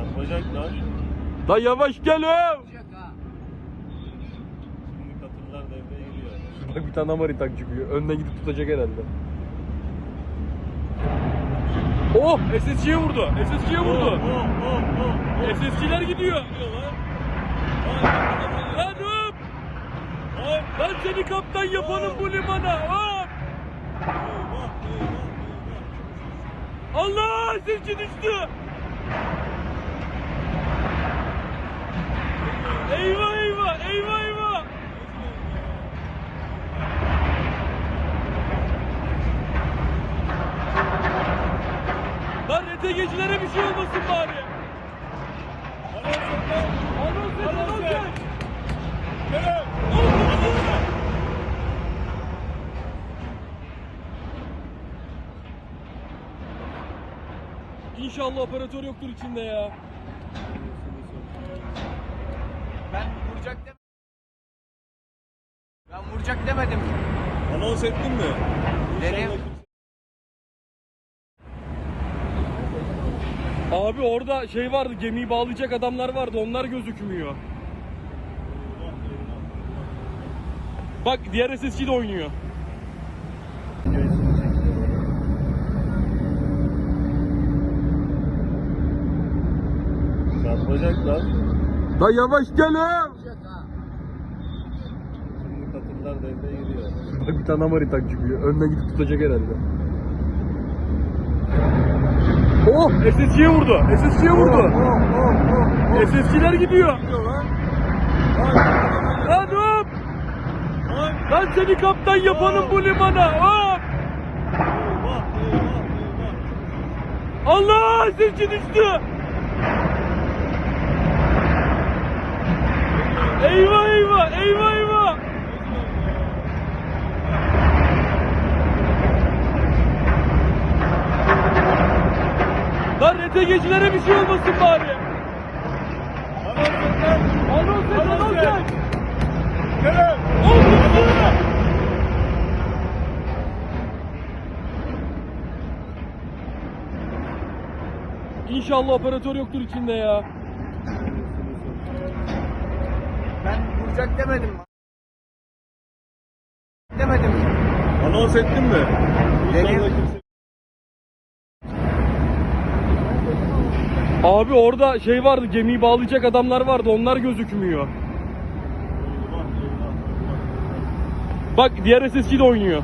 Çarpacak lan. Da yavaş gel oğlum. Şimdi katırlar devreye giriyor. Bak bir tane Amaritak çıkıyor. Önüne gidip tutacak herhalde. Oh! SSC'ye vurdu. SSC'ye vurdu. Oh oh oh oh. SSC'ler gidiyor. Lan. Hop! Lan seni kaptan yapanım bu limana. Hop! Eyvah eyvah. Allah! SSC düştü. Eyvah eyvah! Eyvah eyvah! Lan ETG'cilere bir şey olmasın bari. Anons et. İnşallah operatör yoktur içinde ya. Vuracak demedim. Anons ettin mi? Derim. Abi orada şey vardı, gemiyi bağlayacak adamlar vardı, onlar gözükmüyor. Bak diğer SSC de oynuyor. Çarpacak lan. Da yavaş gel katırlar devreye giriyor. Bak bir tane Amaritak çıkıyor, önüne gidip tutacak herhalde. Oh! SSC'ye vurdu, SSC'ye vurdu. SSC'ler gidiyor. Gidiyor lan. Lan hop! Lan seni kaptan yapanım bu limana. Hop! Eyvah eyvah eyvah. Allah! SSC düştü. Eyvah! Eyvah eyvah! Lan RTG'cilere bir şey olmasın bari. Anons et. Anons et. Kerem. İnşallah operatör yoktur içinde ya. Ben vuracak demedim. Demedim. Anons ettin mi? Derim. İnşallah kimse- Abi orada şey vardı, gemiyi bağlayacak adamlar vardı, onlar gözükmüyor. Bak diğer SSC de oynuyor.